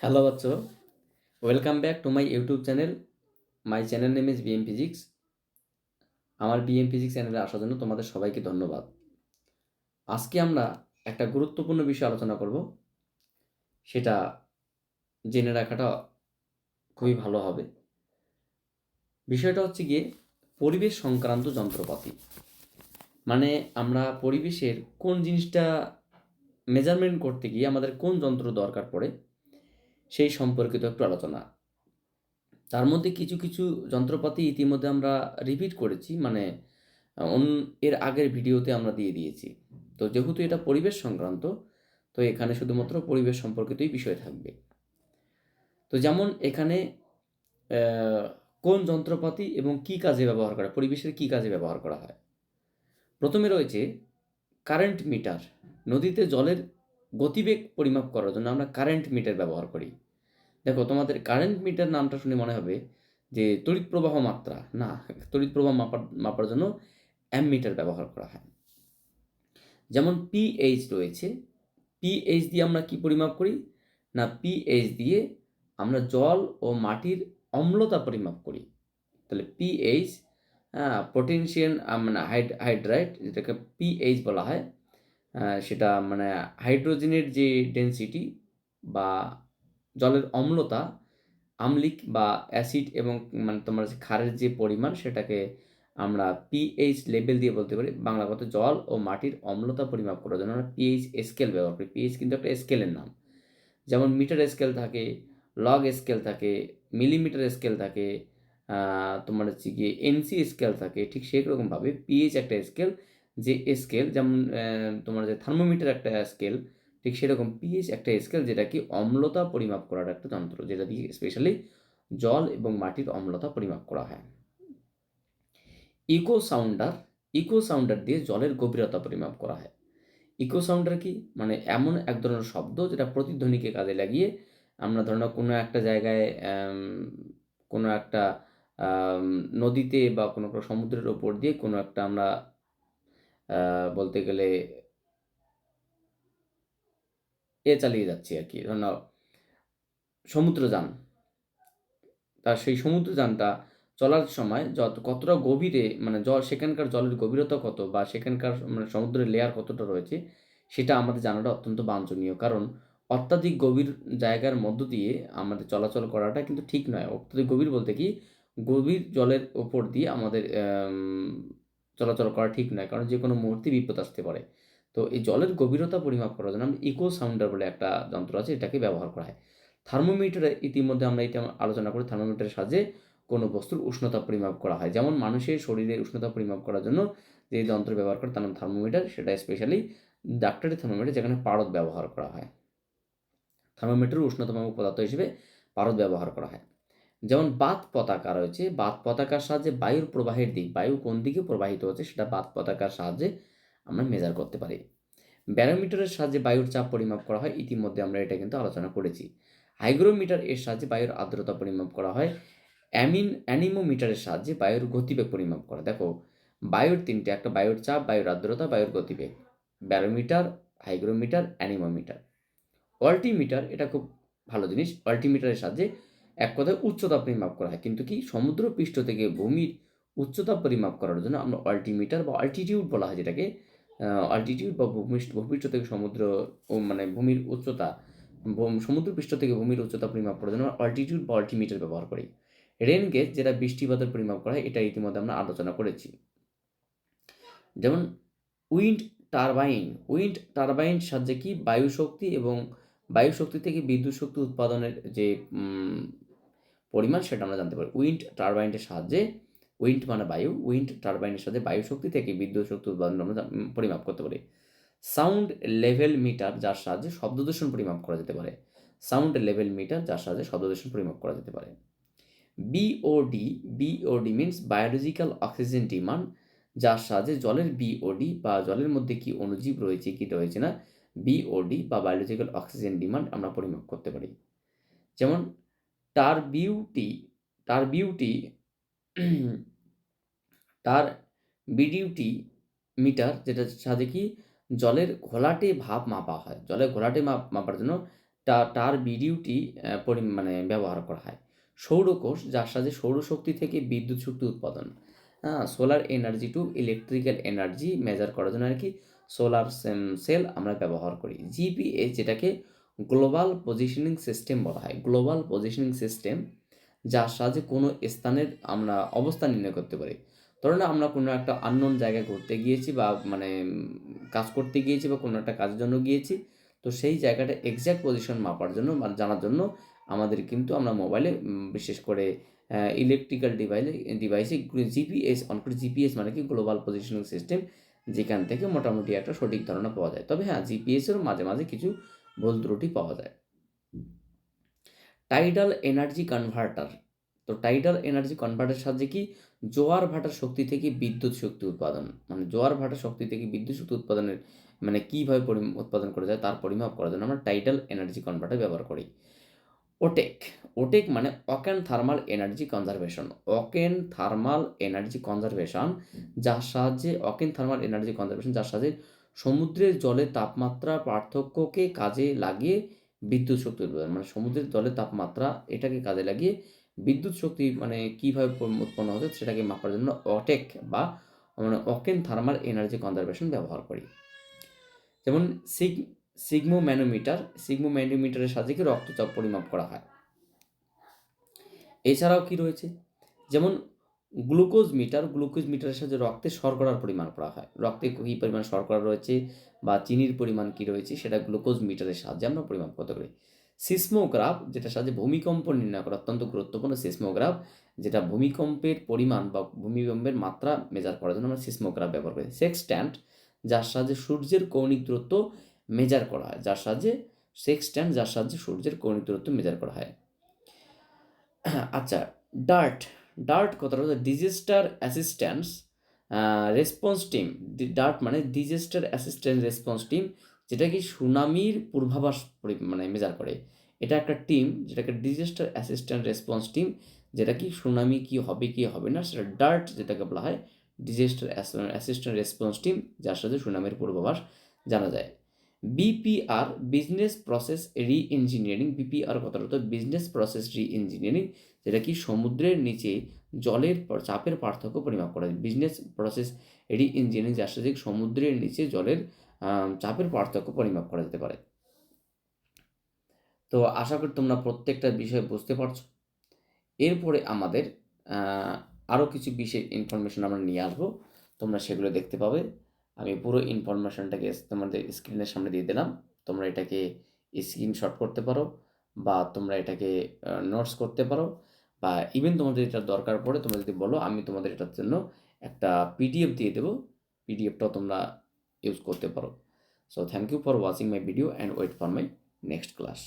Hello বাচ্চো। Welcome back to my YouTube channel my channel name is BM physics আমার BM physics চ্যানেলে আসার জন্য তোমাদের সবাইকে ধন্যবাদ। আজকে আমরা একটা গুরুত্বপূর্ণ বিষয় আলোচনা করব। সেটা জেনে রাখাটা খুবই ভালো হবে। বিষয়টা হচ্ছে গিয়ে পরিবেশ সংক্রান্ত যন্ত্রপাতি। মানে আমরা পরিবেশের কোন জিনিসটা মেজারমেন্ট করতে গিয়ে আমাদের কোন যন্ত্র দরকার পড়ে সেই সম্পর্কিত একটু আলোচনা। তার মধ্যে কিছু কিছু যন্ত্রপাতি ইতিমধ্যে আমরা রিপিট করেছি মানে এর আগের ভিডিওতে আমরা দিয়ে দিয়েছি। তো যেহেতু এটা পরিবেশ সংক্রান্ত, তো এখানে শুধুমাত্র পরিবেশ সম্পর্কিতই বিষয় থাকবে। তো যেমন এখানে কোন যন্ত্রপাতি এবং কি কাজে ব্যবহার করা, পরিবেশের কি কাজে ব্যবহার করা হয়? প্রথমে রয়েছে কারেন্ট মিটার নদীতে জলের গতিবেগ পরিমাপ করার জন্য আমরা কারেন্ট মিটার ব্যবহার করি। তোমাদের কারেন্ট মিটার নামটা শুনে মনে হবে যে তড়িৎ প্রবাহ মাত্রা। না, তড়িৎ প্রবাহ মাপার মাপার জন্য অ্যাম মিটার ব্যবহার করা হয়। যেমন পিএইচ রয়েছে পিএইচ দিয়ে আমরা কি পরিমাপ করি? না পিএইচ দিয়ে আমরা জল ও মাটির অম্লতা পরিমাপ করি। তাহলে পিএইচ পটেনশিয়াল মানে হাইড হাইড্রাইট যেটাকে পিএইচ বলা হয় সেটা মানে হাইড্রোজেনের যে ডেন্সিটি বা জলের অম্লতা, আম্লিক বা অ্যাসিড এবং মানে তোমার ক্ষারের যে পরিমাণ সেটাকে আমরা পিএইচ লেভেল দিয়ে বলতে পারি। বাংলা কথা জল ও মাটির অম্লতা পরিমাপ করার জন্য আমরা পিএইচ স্কেল ব্যবহার করি। পিএইচ কিন্তু একটা স্কেলের নাম। যেমন মিটার স্কেল থাকে লগ স্কেল থাকে মিলিমিটার স্কেল থাকে তোমার হচ্ছে গিয়ে এনসি স্কেল থাকে, ঠিক সেই রকমভাবে পিএইচ একটা স্কেল যে স্কেল যেমন তোমার যে থার্মোমিটার একটা স্কেল ঠিক সেরকম পিএইচ একটা স্কেল যেটা কি অম্লতা পরিমাপ করার একটা যন্ত্র, যেটা দিয়ে স্পেশালি জল এবং মাটির অম্লতা পরিমাপ করা হয়। ইকো সাউন্ডার ইকো সাউন্ডার দিয়ে জলের গভীরতা পরিমাপ করা হয়। ইকো সাউন্ডার কি? মানে এমন এক ধরনের শব্দ যেটা প্রতিধ্বনিকে কাজে লাগিয়ে আমরা ধরো কোনো একটা জায়গায় কোনো একটা নদীতে বা কোনো সমুদ্রের ওপর দিয়ে কোনো একটা আমরা বলতে গেলে এ চালিয়ে যাচ্ছি আর কি। ধরুন সমুদ্রযান। তার সেই সমুদ্রযানটা চলার সময় যত, কতটা গভীরে মানে জল, সেখানকার জলের গভীরতা কত বা সেখানকার মানে সমুদ্রের লেয়ার কতটা রয়েছে, সেটা আমাদের জানাটা অত্যন্ত বাঞ্ছনীয়। কারণ অত্যাধিক গভীর জায়গার মধ্য দিয়ে আমাদের চলাচল করাটা কিন্তু ঠিক নয়। অত্যাধিক গভীর বলতে কি, গভীর জলের ওপর দিয়ে আমাদের চলাচল করা ঠিক নয়। কারণ যে কোনো মুহূর্তে বিপদ আসতে পারে। তো এই জলের গভীরতা পরিমাপ করার জন্য আমরা ইকো সাউন্ডার বলে একটা যন্ত্র আছে, এটাকে ব্যবহার করা হয়। থার্মোমিটারে ইতিমধ্যে আমরা এটা আলোচনা করি থার্মোমিটারের সাহায্যে কোনো বস্তুর উষ্ণতা পরিমাপ করা হয়। যেমন মানুষের শরীরের উষ্ণতা পরিমাপ করার জন্য যে যন্ত্র ব্যবহার করে তার নাম থার্মোমিটার সেটা স্পেশালি ডাক্তারি থার্মোমিটার যেখানে পারদ ব্যবহার করা হয়। থার্মোমিটার উষ্ণতামাপক পদার্থ হিসেবে পারদ ব্যবহার করা হয়। যেমন বাত পতাকা রয়েছে, বাত পতাকার সাহায্যে বায়ুর প্রবাহের দিক, বায়ু কোন দিকে প্রবাহিত হচ্ছে সেটা বাত পতাকার সাহায্যে আমরা মেজার করতে পারি। ব্যারোমিটারের সাহায্যে বায়ুর চাপ পরিমাপ করা হয়। ইতিমধ্যে আমরা এটা কিন্তু আলোচনা করেছি। হাইগ্রোমিটার এর সাহায্যে বায়ুর আর্দ্রতা পরিমাপ করা হয়। অ্যামিন অ্যানিমোমিটারের সাহায্যে বায়ুর গতিবেগ পরিমাপ করা। দেখো, বায়ুর তিনটে, একটা বায়ুর চাপ, বায়ুর আর্দ্রতা, বায়ুর গতিবেগ। Barometer hygrometer anemometer. অল্টিমিটার এটা খুব ভালো জিনিস অল্টিমিটারের সাহায্যে এক কথায় উচ্চতা পরিমাপ করা হয়। কিন্তু কি সমুদ্র পৃষ্ঠ থেকে ভূমির উচ্চতা পরিমাপ করার জন্য আমরা অল্টিমিটার বা অল্টিটিউড বলা হয় যেটাকে অল্টিটিউড বা ভূমিষ্ঠ থেকে সমুদ্র মানে ভূমির উচ্চতা সমুদ্র পৃষ্ঠ থেকে ভূমির উচ্চতা পরিমাপ করার জন্য অল্টিটিউড বা অল্টিমিটার ব্যবহার করি। রেন গেজ যেটা বৃষ্টিপাতের পরিমাপ করা হয় এটা ইতিমধ্যে আমরা আলোচনা করেছি। যেমন উইন্ড টারবাইন উইন্ড টারবাইন সাহায্যে কি বায়ু শক্তি এবং বায়ু শক্তি থেকে বিদ্যুৎ শক্তি উৎপাদনের যে পরিমাণ সেটা আমরা জানতে পারি। উইন্ড টারবাইনের সাহায্যে উইন্ড মানে বায়ু উইন্ড টারবাইনের সাথে বায়ু শক্তি থেকে বিদ্যুৎ শক্তি উৎপাদন আমরা পরিমাপ করতে পারি। সাউন্ড লেভেল মিটার, যার সাহায্যে শব্দ দূষণ পরিমাপ করা যেতে পারে। সাউন্ড লেভেল মিটার, যার সাহায্যে শব্দ দূষণ পরিমাপ করা যেতে পারে। BOD BOD means biological oxygen demand যার সাহায্যে জলের বিওডি বা জলের মধ্যে কি অণুজীব রয়েছে কি রয়েছে না বিওডি বা বায়োলজিক্যাল অক্সিজেন ডিমান্ড আমরা পরিমাপ করতে পারি। যেমন টার বিউটি টার বিউটি তার বিডিউটি মিটার যেটা সাহায্যে কি জলের ঘোলাটে ভাব মাপা হয়। জলের ঘোলাটে মাপ, মাপার জন্য টা, তার বিডিউটি পরি মানে ব্যবহার করা হয়। সৌরকোষ, যার সাথে সৌরশক্তি থেকে বিদ্যুৎ শক্তি উৎপাদন। হ্যাঁ solar energy to electrical energy measure করার জন্য আর কি সোলার সেল আমরা ব্যবহার করি। জিপিএস যেটাকে গ্লোবাল পজিশনিং সিস্টেম বলা হয়। গ্লোবাল পজিশনিং সিস্টেম যার সাহায্যে কোনো স্থানের আমরা অবস্থান নির্ণয় করতে পারি। ধরুন আমরা কোনো একটা আননোন জায়গায় ঘুরতে গিয়েছি বা মানে কাজ করতে গিয়েছি বা কোনো একটা কাজের জন্য গিয়েছি, তো সেই জায়গাটা এক্স্যাক্ট পজিশন মাপার জন্য বা জানার জন্য আমাদের কিন্তু আমরা মোবাইলে বিশেষ করে ইলেকট্রিক্যাল ডিভাইসে ডিভাইসে জিপিএস অন করে জিপিএস মানে কি গ্লোবাল পজিশনিং সিস্টেম যেখান থেকে মোটামুটি একটা সঠিক ধারণা পাওয়া যায়। তবে হ্যাঁ জিপিএসেরও মাঝে মাঝে কিছু ভুল ত্রুটি পাওয়া যায়। টাইডাল এনার্জি কনভার্টার তো টাইডাল এনার্জি কনভার্টার সাহায্যে কি জোয়ার ভাটার শক্তি থেকে বিদ্যুৎ শক্তি উৎপাদন। মানে জোয়ার ভাটার শক্তি থেকে বিদ্যুৎ শক্তি উৎপাদনের মানে কীভাবে উৎপাদন করা যায় তার পরিমাপ করার জন্য আমরা টাইডাল এনার্জি কনভার্টার ব্যবহার করি। ওটেক ওটেক মানে ocean thermal energy conservation ocean thermal energy conservation যার সাহায্যে অকেন থার্মাল এনার্জি কনজারভেশন যার সাহায্যে সমুদ্রের জলের তাপমাত্রা পার্থক্যকে কাজে লাগিয়ে বিদ্যুৎ শক্তি উৎপাদন। মানে সমুদ্রের জলের তাপমাত্রা এটাকে কাজে লাগিয়ে বিদ্যুৎ শক্তি মানে কীভাবে উৎপন্ন হচ্ছে সেটাকে মাপার জন্য অটেক বা মানে অকেন থার্মাল এনার্জি কনজারভেশন ব্যবহার করি। যেমন সিগ, সিগমো ম্যানোমিটার, সিগমো ম্যানোমিটারের সাহায্যে রক্তচাপ পরিমাপ করা হয়? এছাড়াও কি রয়েছে? যেমন গ্লুকোজ মিটার, গ্লুকোজ মিটারের সাহায্যে রক্তে শর্করার পরিমাণ করা হয়। রক্তে কী পরিমাণ শর্করা রয়েছে বা চিনির পরিমাণ কী রয়েছে সেটা গ্লুকোজ মিটারের সাহায্যে আমরা পরিমাপ করতে পারি। সিসমোগ্রাফ, যেটার সাহায্যে ভূমিকম্প নির্ণয় করা অত্যন্ত গুরুত্বপূর্ণ সিসমোগ্রাফ, যেটা ভূমিকম্পের পরিমাণ বা ভূমিকম্পের মাত্রা মেজার করার জন্য আমরা সিসমোগ্রাফ ব্যবহার করি। সেক্সট্যান্ট যার সাহায্যে সূর্যের কৌণিক দূরত্ব মেজার করা হয়। যার সাহায্যে সেক্সট্যান্ট যার সাহায্যে সূর্যের কৌণিক দূরত্ব মেজার করা হয়। আচ্ছা ডার্ট ডার্ট কথাটা হচ্ছে disaster assistance response team DART মানে ডিজাস্টার অ্যাসিস্ট্যান্স রেসপন্স টিম যেটা কি সুনামির পূর্বাভাস মানে মেজার করে। এটা একটা টিম যেটাকে ডিজাস্টার অ্যাসিস্ট্যান্ট রেসপন্স টিম যেটা কি সুনামি কি হবে কি হবে না, সেটা ডার্ট যেটাকে বলা হয় ডিজাস্টার অ্যাসিস্ট্যান্ট রেসপন্স টিম যার সাথে সুনামির পূর্বাভাস জানা যায়। BPR business process reengineering BPR কথাটা হতো বিজনেস প্রসেস রি ইঞ্জিনিয়ারিং যেটা কি সমুদ্রের নিচে জলের চাপের পার্থক্য পরিমাপ করা। বিজনেস প্রসেস রি ইঞ্জিনিয়ারিং যার সাথে সমুদ্রের নিচে জলের চাপের পার্থক্য পরিমাপ করা যেতে পারে। তো আশা করি তোমরা প্রত্যেকটা বিষয় বুঝতে পারছ। এরপরে আমাদের আরও কিছু বিশেষ ইনফরমেশন আমরা নিয়ে আসব। তোমরা সেগুলো দেখতে পাবে। আমি পুরো ইনফরমেশনটাকে তোমাদের স্ক্রিনের সামনে দিয়ে দিলাম। তোমরা এটাকে স্ক্রিনশট করতে পারো বা তোমরা এটাকে নোটস করতে পারো বা ইভেন তোমাদের এটা দরকার পড়ে, তোমরা যদি বলো, আমি তোমাদের এটার জন্য একটা পিডিএফ দিয়ে দেবো। পিডিএফটাও তোমরা ইউজ করতে পারো। So thank you for watching my video and wait for my next class